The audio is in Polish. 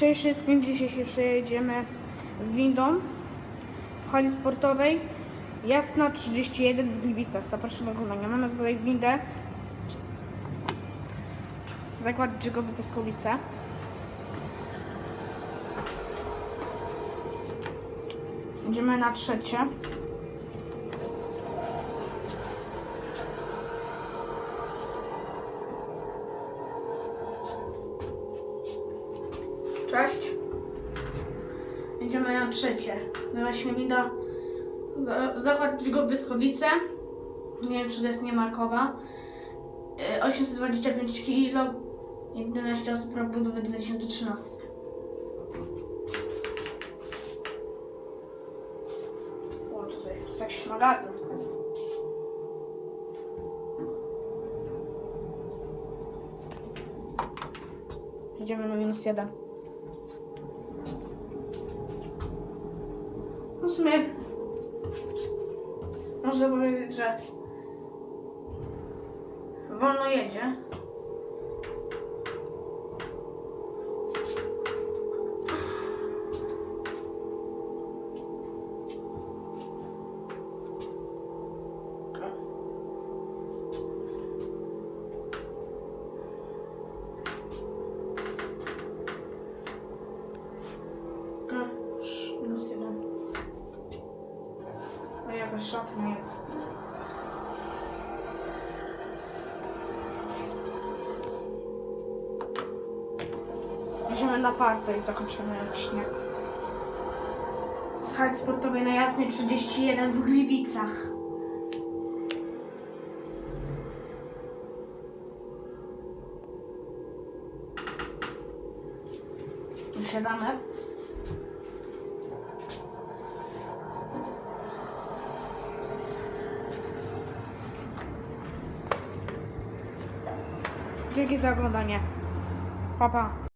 Cześć wszystkim, dzisiaj się przejedziemy windą w hali sportowej Jasna 31 w Gliwicach. Zapraszam do oglądania. Mamy tutaj windę Zakład Drzegowy Pyskowice. Idziemy na trzecie. Cześć. Idziemy na trzecie. No właśnie mi da zakład Drzegowy Pyskowice. Nie wiem, czy to jest niemarkowa. Y, 825 kg. 11 osób budowy 2013. O, tutaj jest jakiś magazyn. Idziemy na minus jeden. No w sumie można powiedzieć, że wolno jedzie. No jakaś szatnia jest. Idziemy na partę i zakończymy odcinek. Z hali sportowej na Jasnej 31 w Gliwicach. Siadamy. Dzięki za oglądanie. Pa, pa.